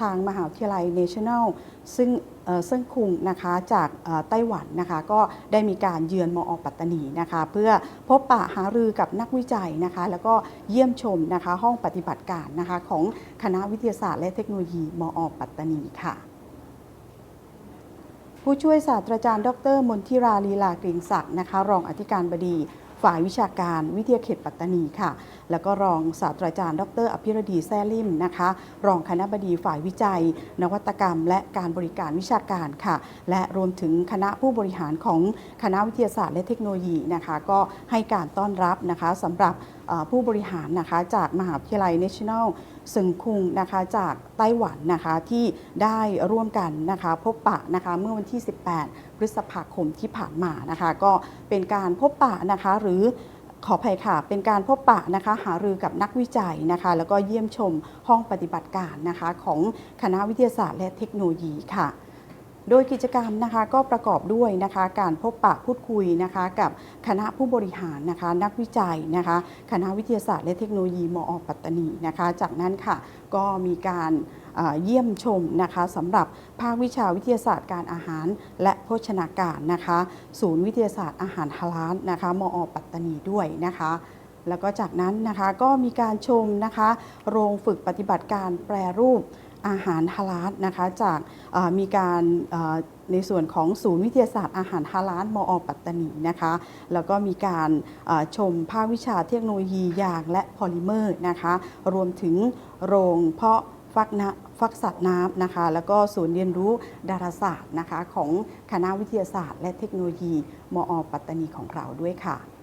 ทางมหาวิทยาลัย National ซึ่งเซึ่งคุงนะคะจากไต้หวันนะคะก็ได้มีการเยือนมอปัตตานีนะคะเพื่อพบปะหารือกับนักวิจัยนะคะแล้วก็เยี่ยมชมนะคะห้องปฏิบัติการนะคะของคณะวิทยาศาสตร์และเทคโนโลยีมอปัตตานีค่ะผู้ช่วยศาสตราจารย์ ดร มนทิราลีลากลิ่งศักดิ์นะคะ รองอธิการบดี ฝ่ายวิชาการวิทยาเขตปัตตานีค่ะ แล้วก็รองศาสตราจารย์ ดร อภิรดีแซ่ลิมนะคะ รองคณะบดีฝ่ายวิจัย นวัตกรรม และการบริการวิชาการค่ะ และรวมถึงคณะผู้บริหารของคณะวิทยาศาสตร์และเทคโนโลยีนะคะ ก็ให้การต้อนรับนะคะสำหรับผู้บริหารนะคะจากมหาวิทยาลัย National ซึงคุงนะคะจากไต้หวันนะคะที่ได้ร่วมกันนะคะพบปะนะคะเมื่อวันที่ 18 พฤษภาคมที่ผ่านมานะคะก็เป็นการพบปะนะคะหรือขออภัยค่ะ เป็นการพบปะนะคะหารือกับนักวิจัยนะคะ แล้วก็เยี่ยมชมห้องปฏิบัติการนะคะของคณะวิทยาศาสตร์และเทคโนโลยีค่ะ โดยกิจกรรมนะคะก็ประกอบด้วยนะคะการพบปะพูดคุยนะคะกับคณะผู้บริหารนะคะนักวิจัยนะคะคณะวิทยาศาสตร์และเทคโนโลยีมอปัตตานีนะคะจากนั้นค่ะก็มีการเยี่ยมชมนะคะสำหรับภาควิชาวิทยาศาสตร์การอาหารและโภชนาการนะคะ ศูนย์วิทยาศาสตร์อาหารฮาลาลนะคะมอปัตตานีด้วยนะคะ แล้วก็จากนั้นนะคะก็มีการชมนะคะ โรงฝึกปฏิบัติการแปรรูปอาหารฮาลาลนะคะ จากมีการในส่วนของศูนย์วิทยาศาสตร์อาหารฮาลาลมอปัตตานีนะคะ แล้วก็มีการชมภาควิชาเทคโนโลยียางและพอลิเมอร์นะคะ รวมถึงโรงเพาะฟักนะฟักสัตว์น้ำนะคะ แล้วก็ศูนย์เรียนรู้ดาราศาสตร์นะคะ ของคณะวิทยาศาสตร์ และเทคโนโลยี มอปัตตานีของเราด้วยค่ะ